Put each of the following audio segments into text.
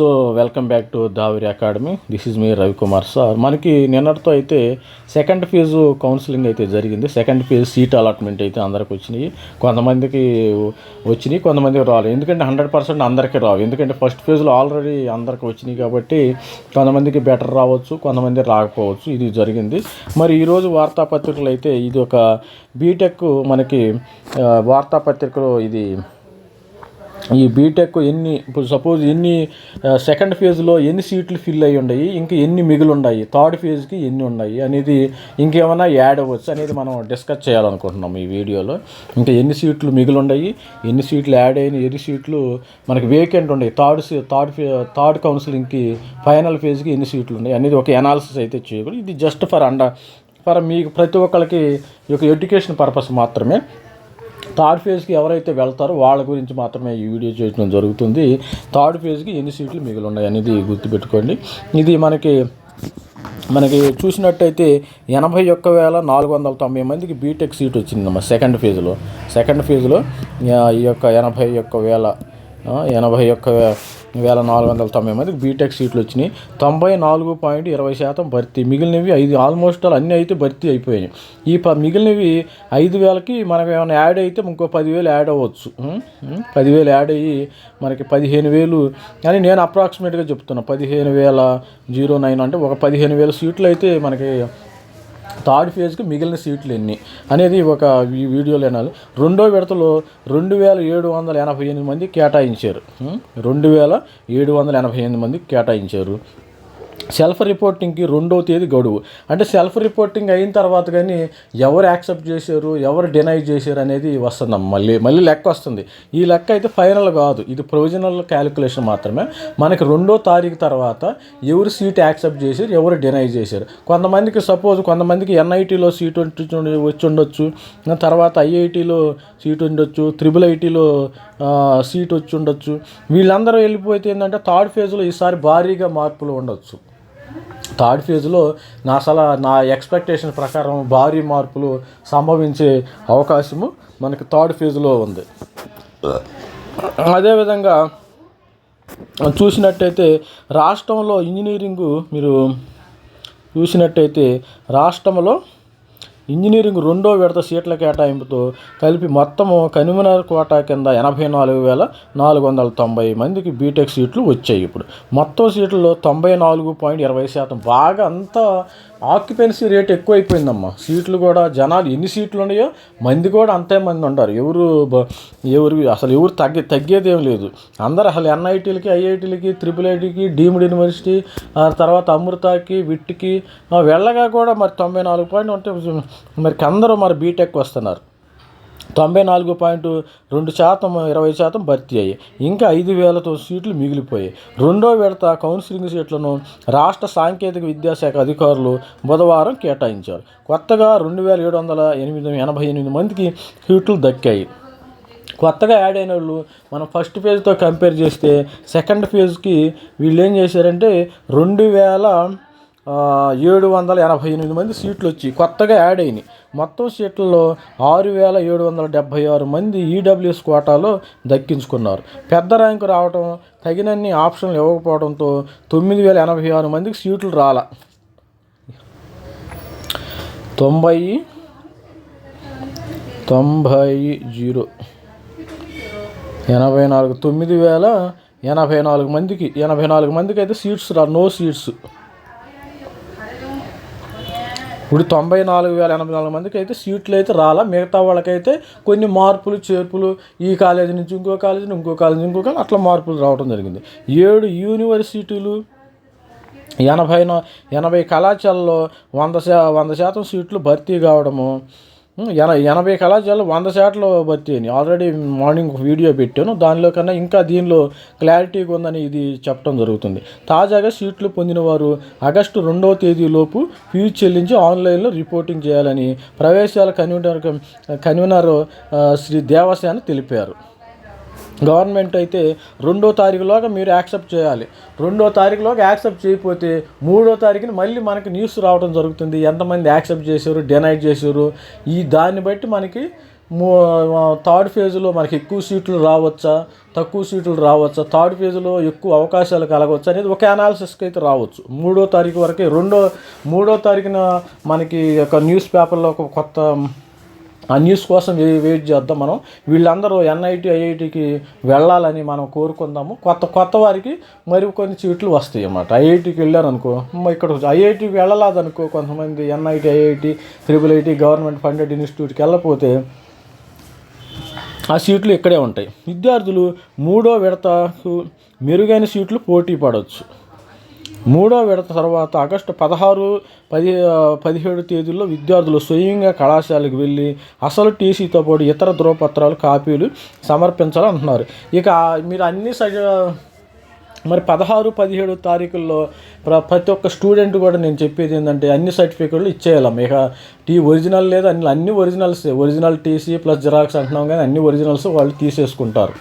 So welcome back to Davari academy this is me Ravikumar sir మనకి నిన్నటితో అయితే second phase counselling అయితే జరిగింది. సెకండ్ ఫేజ్ సీట్ అలాట్మెంట్ అయితే అందరికి వచ్చినాయి. కొంతమందికి వచ్చినాయి కొంతమందికి రాలేదు. ఎందుకంటే హండ్రెడ్ పర్సెంట్ అందరికీ రావు. ఎందుకంటే ఫస్ట్ ఫేజ్లో ఆల్రెడీ అందరికి వచ్చినాయి కాబట్టి కొంతమందికి బెటర్ రావచ్చు కొంతమంది రాకపోవచ్చు. ఇది జరిగింది. మరి ఈరోజు వార్తాపత్రికలు అయితే ఇది ఒక బీటెక్ మనకి వార్తాపత్రికలు వార్తాపత్రికలో ఇది ఈ బీటెక్ ఎన్ని ఇప్పుడు సపోజ్ ఎన్ని సెకండ్ ఫేజ్లో ఎన్ని సీట్లు ఫిల్ అయ్యి ఉన్నాయి ఇంకా ఎన్ని మిగులు ఉన్నాయి థర్డ్ ఫేజ్కి ఎన్ని ఉన్నాయి అనేది ఇంకేమైనా యాడ్ అవ్వచ్చు అనేది మనం డిస్కస్ చేయాలనుకుంటున్నాం ఈ వీడియోలో. ఇంకా ఎన్ని సీట్లు మిగులు ఉన్నాయి ఎన్ని సీట్లు యాడ్ అయిన ఎన్ని సీట్లు మనకి వేకెంట్ ఉన్నాయి థర్డ్ థర్డ్ థర్డ్ కౌన్సిలింగ్కి ఫైనల్ ఫేజ్కి ఎన్ని సీట్లు ఉన్నాయి అనేది ఒక అనాలిసిస్ అయితే చేయకూడదు. ఇది జస్ట్ ఫర్ అండ ఫర్ మీకు ప్రతి ఒక్కరికి ఈ యొక్క ఎడ్యుకేషన్ పర్పస్ మాత్రమే. థర్డ్ ఫేజ్కి ఎవరైతే వెళ్తారో వాళ్ళ గురించి మాత్రమే ఈ వీడియో చేయడం జరుగుతుంది. థర్డ్ ఫేజ్కి ఎన్ని సీట్లు మిగిలి ఉన్నాయి అనేది గుర్తుపెట్టుకోండి. ఇది మనకి మనకి చూసినట్టయితే ఎనభై ఒక్క వేల నాలుగు వందల తొంభై మందికి బీటెక్ సీట్ వచ్చిందమ్మా సెకండ్ ఫేజ్లో. సెకండ్ ఫేజ్లో ఈ యొక్క ఎనభై ఒక్క వేల ఎనభై ఒక్క వేల నాలుగు వందల తొంభై మందికి బీటెక్ సీట్లు వచ్చినాయి. తొంభై నాలుగు పాయింట్ ఇరవై శాతం భర్తీ. మిగిలినవి ఐదు ఆల్మోస్ట్ ఆల్ అన్నీ అయితే భర్తీ అయిపోయినాయి. ఈ ప మిగిలినవి ఐదు వేలకి మనకు ఏమైనా యాడ్ అయితే ఇంకో పదివేలు యాడ్ అవ్వచ్చు. పదివేలు యాడ్ అయ్యి మనకి పదిహేను వేలు అని నేను అప్రాక్సిమేట్గా చెప్తున్నా. పదిహేను వేల జీరో నైన్ అంటే ఒక పదిహేను వేల సీట్లు అయితే మనకి థర్డ్ ఫేజ్కి మిగిలిన సీట్లు ఎన్ని? అనేది ఒక ఈ వీడియోలో వినాలి రెండో విడతలో రెండు వేల ఏడు వందల ఎనభై ఎనిమిది మంది కేటాయించారు. రెండు వేల ఏడు వందల ఎనభై ఎనిమిది మంది కేటాయించారు. సెల్ఫ్ రిపోర్టింగ్కి రెండో తేదీ గడువు. అంటే సెల్ఫ్ రిపోర్టింగ్ అయిన తర్వాత కానీ ఎవరు యాక్సెప్ట్ చేశారు ఎవరు డినై చేశారు అనేది వస్తుందమ్మ మళ్ళీ మళ్ళీ లెక్క వస్తుంది. ఈ లెక్క అయితే ఫైనల్ కాదు. ఇది ప్రొవిజనల్ క్యాలిక్యులేషన్ మాత్రమే. మనకి రెండో తారీఖు తర్వాత ఎవరు సీట్ యాక్సెప్ట్ చేశారు ఎవరు డినై చేశారు. కొంతమందికి సపోజ్ కొంతమందికి ఎన్ఐటీలో సీట్ వచ్చి వచ్చి ఉండొచ్చు. తర్వాత ఐఐటీలో సీట్ ఉండొచ్చు త్రిబుల్ ఐటీలో సీట్ వచ్చి ఉండొచ్చు. వీళ్ళందరూ వెళ్ళిపోతే ఏంటంటే థర్డ్ ఫేజ్లో ఈసారి భారీగా మార్పులు ఉండొచ్చు. థర్డ్ ఫేజ్లో నా అసలు నా ఎక్స్పెక్టేషన్ ప్రకారం భారీ మార్పులు సంభవించే అవకాశము మనకి థర్డ్ ఫేజ్లో ఉంది. అదేవిధంగా చూసినట్టయితే రాష్ట్రంలో ఇంజనీరింగ్ మీరు చూసినట్టయితే రాష్ట్రంలో ఇంజనీరింగ్ రెండో విడత సీట్ల కేటాయింపుతో కలిపి మొత్తము కన్వీనర్ కోటా కింద ఎనభై నాలుగు వేల నాలుగు వందల తొంభై మందికి బీటెక్ సీట్లు వచ్చాయి ఇప్పుడు. మొత్తం సీట్లలో తొంభై నాలుగు పాయింట్ ఇరవై శాతం. బాగా అంతా ఆక్యుపెన్సీ రేట్ ఎక్కువైపోయిందమ్మా. సీట్లు కూడా జనాలు ఎన్ని సీట్లు ఉన్నాయో మంది కూడా అంతే మంది ఉంటారు ఎవరు ఎవరు అసలు ఎవరు తగ్గి తగ్గేది ఏం లేదు. అందరు అసలు ఎన్ఐటీలకి ఐఐటీలకి త్రిపుల్ ఐటీకి డీమ్డ్ యూనివర్సిటీ ఆ తర్వాత అమృతాకి విట్కి వెళ్ళగా కూడా మరి తొంభై నాలుగు పాయింట్ ఉంటే మరి అందరూ మరి బీటెక్ వస్తున్నారు. తొంభై నాలుగు పాయింట్ రెండు శాతం ఇరవై శాతం భర్తీ అయ్యాయి. ఇంకా ఐదు వేలతో సీట్లు మిగిలిపోయాయి. రెండో విడత కౌన్సిలింగ్ సీట్లను రాష్ట్ర సాంకేతిక విద్యాశాఖ అధికారులు బుధవారం కేటాయించారు. కొత్తగా రెండు వేల ఏడు వందల ఎనిమిది ఎనభై ఎనిమిది మందికి సీట్లు దక్కాయి. కొత్తగా యాడ్ అయిన వాళ్ళు మనం ఫస్ట్ ఫేజ్తో కంపేర్ చేస్తే సెకండ్ ఫేజ్కి వీళ్ళు ఏం చేశారంటే రెండు వేల ఏడు వందల ఎనభై ఎనిమిది మంది సీట్లు వచ్చి కొత్తగా యాడ్ అయినాయి. మొత్తం సీట్లలో ఆరు వేల ఏడు వందల డెబ్భై ఆరు మంది ఈడబ్ల్యూఎస్ కోటాలో దక్కించుకున్నారు. పెద్ద ర్యాంకు రావడం తగినన్ని ఆప్షన్లు ఇవ్వకపోవడంతో తొమ్మిది వేల ఎనభై ఆరు మందికి సీట్లు రాల. తొంభై తొంభై జీరో ఎనభై నాలుగు తొమ్మిది వేల ఎనభై నాలుగు మందికి ఎనభై నాలుగు మందికి అయితే సీట్స్ రా నో సీట్స్. ఇప్పుడు తొంభై నాలుగు వేల ఎనభై నాలుగు మందికి అయితే సీట్లు అయితే రాలా. మిగతా వాళ్ళకైతే కొన్ని మార్పులు చేర్పులు ఈ కాలేజీ నుంచి ఇంకో కాలేజీ నుంచి ఇంకో కాలేజీ నుంచి ఇంకో కాలేజీ అట్లా మార్పులు రావడం జరిగింది. ఏడు యూనివర్సిటీలు ఎనభై ఎనభై కళాశాలలో వంద శా వంద శాతం సీట్లు భర్తీ కావడము ఎన ఎనభై కళాశాలలు వంద శాతలు భర్తీ అని ఆల్రెడీ మార్నింగ్ వీడియో పెట్టాను. దానిలో కన్నా ఇంకా దీనిలో క్లారిటీగా ఉందని ఇది చెప్పడం జరుగుతుంది. తాజాగా సీట్లు పొందిన వారు ఆగస్టు రెండవ తేదీలోపు ఫీజు చెల్లించి ఆన్లైన్లో రిపోర్టింగ్ చేయాలని ప్రవేశాల కన్వీనర్ కన్వీనర్ శ్రీ దేవసేన తెలిపారు. గవర్నమెంట్ అయితే రెండో తారీఖులోగా మీరు యాక్సెప్ట్ చేయాలి. రెండో తారీఖులోగా యాక్సెప్ట్ చేయకపోతే మూడో తారీఖున మళ్ళీ మనకి న్యూస్ రావడం జరుగుతుంది. ఎంతమంది యాక్సెప్ట్ చేశారు డెనైట్ చేశారు. ఈ దాన్ని బట్టి మనకి మూ- థర్డ్ ఫేజ్లో మనకి ఎక్కువ సీట్లు రావచ్చా తక్కువ సీట్లు రావచ్చా థర్డ్ ఫేజ్లో ఎక్కువ అవకాశాలు కలగవచ్చు అనేది ఒక అనాలిసిస్కి అయితే రావచ్చు. మూడో తారీఖు వరకు రెండో మూడో తారీఖున మనకి ఒక న్యూస్ పేపర్లో ఒక కొత్త ఆ న్యూస్ కోసం వెయిట్ చేద్దాం మనం. వీళ్ళందరూ ఎన్ఐటి ఐఐటికి వెళ్ళాలని మనం కోరుకుందాము. కొత్త కొత్త వారికి మరి కొన్ని సీట్లు వస్తాయి అన్నమాట. ఐఐటికి వెళ్ళారనుకో ఇక్కడ ఐఐటికి వెళ్ళలేదనుకో కొంతమంది NIT IIT triple IT government funded ఇన్స్టిట్యూట్కి వెళ్ళకపోతే ఆ సీట్లు ఇక్కడే ఉంటాయి. విద్యార్థులు మూడో విడతకు మెరుగైన సీట్లు పోటీ పడవచ్చు. మూడో విడత తర్వాత ఆగస్టు పదహారు పది పదిహేడు తేదీల్లో విద్యార్థులు స్వయంగా కళాశాలకు వెళ్ళి అసలు టీసీతో పాటు ఇతర ధృవపత్రాలు కాపీలు సమర్పించాలంటున్నారు. ఇక మీరు అన్ని సజ మరి పదహారు పదిహేడు తారీఖుల్లో ప్ర ప్రతి ఒక్క స్టూడెంట్ కూడా నేను చెప్పేది ఏంటంటే అన్ని సర్టిఫికెట్లు ఇచ్చేయాలి ఇక టీ ఒరిజినల్ లేదా అన్ని అన్ని originals. Original TC plus xerox అంటున్నాం కానీ అన్ని ఒరిజినల్స్ వాళ్ళు తీసేసుకుంటారు.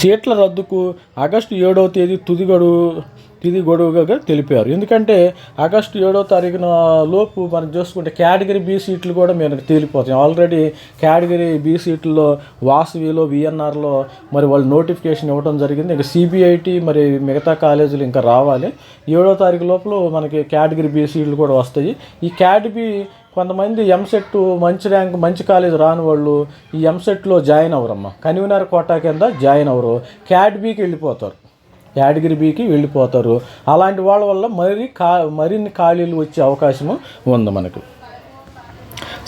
సీట్ల రద్దుకు ఆగస్టు ఏడవ తేదీ తుది గడువు తుది గొడవగా తెలిపారు. ఎందుకంటే ఆగస్టు ఏడవ తారీఖున లోపు మనం చూసుకుంటే కేటగిరీ బి సీట్లు కూడా మనకు తేలిపోతాయి. ఆల్రెడీ కేటగిరీ బి సీట్లలో వాసవిలో విఎన్ఆర్లో మరి వాళ్ళు నోటిఫికేషన్ ఇవ్వడం జరిగింది. ఇంకా సిబిఐటి మరి మిగతా కాలేజీలు ఇంకా రావాలి. ఏడో తారీఖు లోపల మనకి కేటగిరీ బి సీట్లు కూడా వస్తాయి. ఈ క్యాట్ బి కొంతమంది ఎంసెట్ మంచి ర్యాంక్ మంచి కాలేజ్ రాని వాళ్ళు ఈ ఎంసెట్లో జాయిన్ అవ్వరమ్మా. కన్వీనర్ కోటా కింద జాయిన్ అవ్వరు. క్యాడ్బీకి వెళ్ళిపోతారు. యాడగిరి బీకి వెళ్ళిపోతారు. అలాంటి వాళ్ళ వల్ల మరి కా మరిన్ని ఖాళీలు వచ్చే అవకాశము ఉంది మనకు.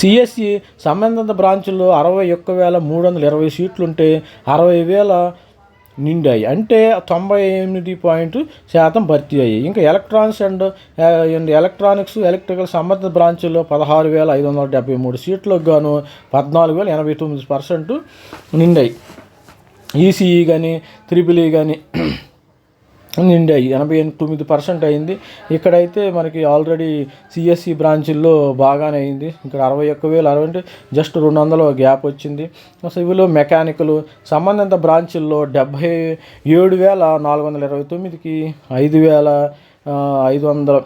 సిఎస్సి సంబంధిత బ్రాంచుల్లో అరవై ఒక్క వేల మూడు వందల ఇరవై సీట్లుంటే అరవై వేల నిండాయి. అంటే తొంభై ఎనిమిది పాయింట్ శాతం భర్తీ అయ్యాయి. ఇంకా ఎలక్ట్రానిక్స్ అండ్ ఎలక్ట్రానిక్స్ ఎలక్ట్రికల్ సంబంధిత బ్రాంచుల్లో పదహారు వేల ఐదు వందల డెబ్బై మూడు సీట్లకు గాను పద్నాలుగు వేల ఎనభై తొమ్మిది పర్సెంట్ నిండాయి. ఈసీఈ కానీ త్రిపుల్ ఈ కానీ నిండాయి ఎనభై తొమ్మిది పర్సెంట్ అయింది. ఇక్కడైతే మనకి ఆల్రెడీ సిఎస్సి బ్రాంచ్ల్లో బాగానే అయింది. ఇక్కడ అరవై ఒక్క వేలు అరవై అంటే జస్ట్ రెండు వందల గ్యాప్ వచ్చింది. సివిల్ మెకానికల్ సంబంధిత బ్రాంచుల్లో డెబ్భై ఏడు వేల నాలుగు వందల ఇరవై తొమ్మిదికి ఐదు వేల ఐదు వందల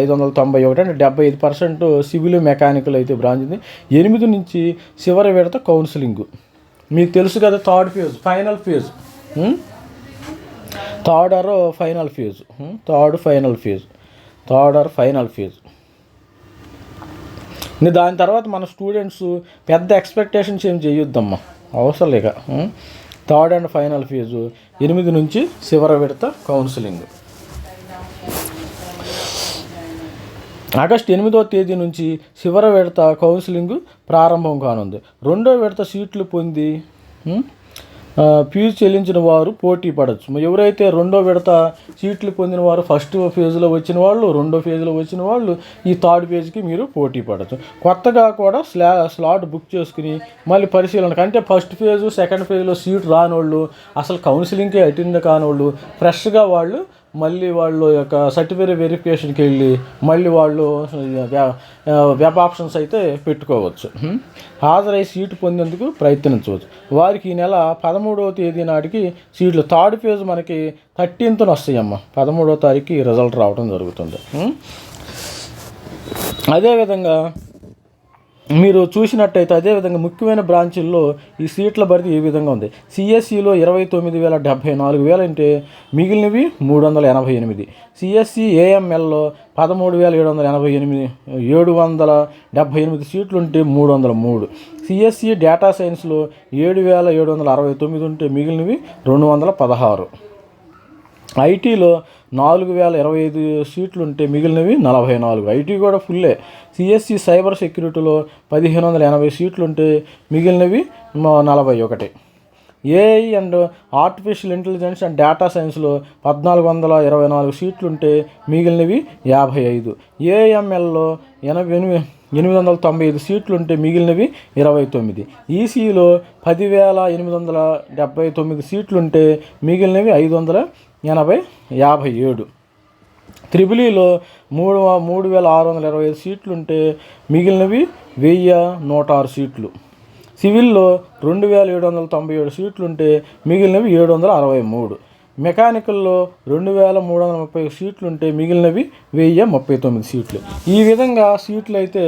ఐదు వందల తొంభై ఒకటి అంటే డెబ్బై ఐదు పర్సెంట్ సివిల్ మెకానికల్ అయితే బ్రాంచ్ ఉంది. ఎనిమిది నుంచి చివరి విడత కౌన్సిలింగ్. మీకు తెలుసు కదా third phase final phase. Third or final fee third final fee third or final phase దాని తర్వాత మన స్టూడెంట్స్ పెద్ద ఎక్స్పెక్టేషన్స్ ఏం చేయొద్దమ్మా. అవసరం లేక. థర్డ్ అండ్ ఫైనల్ ఫీజు ఎనిమిది నుంచి చివరి విడత కౌన్సిలింగ్ ఆగస్టు ఎనిమిదో తేదీ నుంచి చివరి విడత కౌన్సిలింగ్ ప్రారంభం కానుంది. రెండో విడత సీట్లు పొంది ఫీజు చెల్లించిన వారు పోటీ పడవచ్చు ఎవరైతే రెండో విడత సీట్లు పొందిన వారు ఫస్ట్ ఫేజ్లో వచ్చిన వాళ్ళు రెండో ఫేజ్లో వచ్చిన వాళ్ళు ఈ థర్డ్ ఫేజ్కి మీరు పోటీ పడవచ్చు కొత్తగా కూడా స్లా స్లాట్ బుక్ చేసుకుని మళ్ళీ పరిశీలన అంటే ఫస్ట్ ఫేజ్ సెకండ్ ఫేజ్లో సీట్ రాని వాళ్ళు అసలు కౌన్సిలింగ్కి అటెండ్ కాని వాళ్ళు ఫ్రెష్గా వాళ్ళు మళ్ళీ వాళ్ళు యొక్క సర్టిఫికేట్ వెరిఫికేషన్కి వెళ్ళి మళ్ళీ వాళ్ళు వెబ్ ఆప్షన్స్ అయితే పెట్టుకోవచ్చు. హాజరై సీటు పొందేందుకు ప్రయత్నించవచ్చు. వారికి ఈ నెల పదమూడవ తేదీ నాటికి సీట్లు థర్డ్ ఫేజ్ మనకి థర్టీన్త్న వస్తాయమ్మ. పదమూడవ తారీఖుకి రిజల్ట్ రావడం జరుగుతుంది. అదేవిధంగా మీరు చూసినట్టయితే అదేవిధంగా ముఖ్యమైన బ్రాంచుల్లో ఈ సీట్ల భర్తీ ఏ విధంగా ఉంది. సిఎస్సిలో ఇరవై తొమ్మిది వేల డెబ్భై నాలుగు వేలు అంటే మిగిలినవి మూడు వందల ఎనభై ఎనిమిది. సిఎస్సి ఏఎంఎల్లో పదమూడు వేల ఏడు వందల ఎనభై ఎనిమిది ఏడు వందల డెబ్భై ఎనిమిది సీట్లు ఉంటే మూడు వందల మూడు. సిఎస్సి డేటా సైన్స్లో ఏడు వేల ఏడు వందల అరవై తొమ్మిది ఉంటే మిగిలినవి రెండు వందల పదహారు. ఐటీలో నాలుగు వేల ఇరవై ఐదు సీట్లు ఉంటే మిగిలినవి నలభై నాలుగు. ఐటీ కూడా ఫుల్లే. సిఎస్సి సైబర్ సెక్యూరిటీలో పదిహేను వందల ఎనభై సీట్లు ఉంటే మిగిలినవి నలభై ఒకటి. AI and artificial intelligence and data సైన్స్లో పద్నాలుగు వందల ఇరవై నాలుగు సీట్లు ఉంటే మిగిలినవి యాభై ఐదు. ఏఎంఎల్లో ఎనభై ఎనిమిది ఎనిమిది వందల తొంభై ఐదు సీట్లు ఉంటే మిగిలినవి ఇరవై తొమ్మిది. ఈసీలో పదివేల ఎనిమిది వందల డెబ్బై తొమ్మిది సీట్లు ఉంటే మిగిలినవి ఐదు వందల ఎనభై యాభై ఏడు. త్రిబులీలో మూడు మూడు వేల ఆరు వందల ఇరవై ఐదు సీట్లు ఉంటే మిగిలినవి వెయ్యి నూట ఆరు సీట్లు. సివిల్లో రెండు వేల ఏడు వందల తొంభై ఏడు సీట్లు ఉంటే మిగిలినవి ఏడు వందల అరవై మూడు. మెకానికల్లో రెండు వేల మూడు వందల ముప్పై సీట్లు ఉంటే మిగిలినవి వెయ్యి ముప్పై తొమ్మిది సీట్లు. ఈ విధంగా సీట్లు అయితే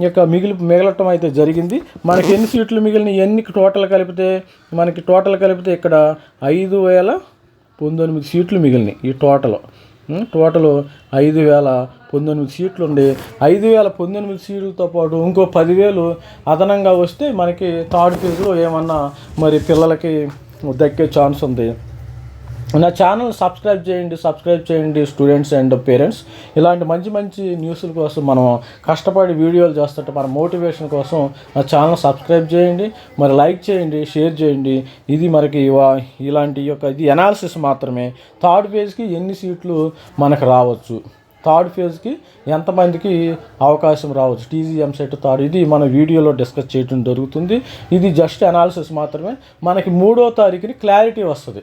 ఈ యొక్క మిగిలి మిగలటం అయితే జరిగింది. మనకి ఎన్ని సీట్లు మిగిలిన ఎన్ని టోటల్ కలిపితే మనకి టోటల్ కలిపితే ఇక్కడ ఐదు వేల పంతొమ్మిది సీట్లు మిగిలినాయి ఈ టోటల్ టోటల్ ఐదు వేల పంతొమ్మిది సీట్లు ఉండి. ఐదు వేల పంతొమ్మిది సీట్లతో పాటు ఇంకో పదివేలు అదనంగా వస్తే మనకి థర్డ్ ఫేజ్లో ఏమన్నా మరి పిల్లలకి దక్కే ఛాన్స్ ఉంది. నా ఛానల్ సబ్స్క్రైబ్ చేయండి సబ్స్క్రైబ్ చేయండి స్టూడెంట్స్ అండ్ పేరెంట్స్ ఇలాంటి మంచి మంచి న్యూస్ల కోసం మనం కష్టపడి వీడియోలు చేస్తుంటే మన మోటివేషన్ కోసం నా ఛానల్ సబ్స్క్రైబ్ చేయండి. మరి లైక్ చేయండి షేర్ చేయండి. ఇది మనకి ఇలాంటి యొక్క ఇది ఎనాలిసిస్ మాత్రమే. థర్డ్ ఫేజ్కి ఎన్ని సీట్లు మనకు రావచ్చు? థర్డ్ ఫేజ్కి ఎంతమందికి అవకాశం రావచ్చు? టీజీఎం సెట్ థర్డ్ ఇది మన వీడియోలో డిస్కస్ చేయడం జరుగుతుంది. ఇది జస్ట్ అనాలిసిస్ మాత్రమే. మనకి మూడో తారీఖుని క్లారిటీ వస్తుంది.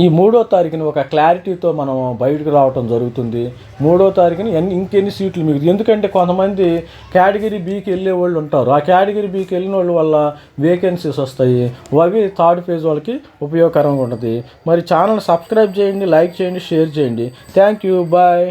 ఈ మూడో తారీఖున ఒక క్లారిటీతో మనం బయటకు రావటం జరుగుతుంది. మూడో తారీఖున ఎన్ని ఇంకెన్ని సీట్లు మీకు ఎందుకంటే కొంతమంది కేటగిరీ బీకి వెళ్ళే వాళ్ళు ఉంటారు. ఆ కేటగిరీ బీకి వెళ్ళిన వాళ్ళ వల్ల వేకెన్సీస్ వస్తాయి. అవి థర్డ్ ఫేజ్ వాళ్ళకి ఉపయోగకరంగా ఉంటుంది. మరి ఛానల్ సబ్స్క్రైబ్ చేయండి లైక్ చేయండి షేర్ చేయండి. Thank you. బాయ్.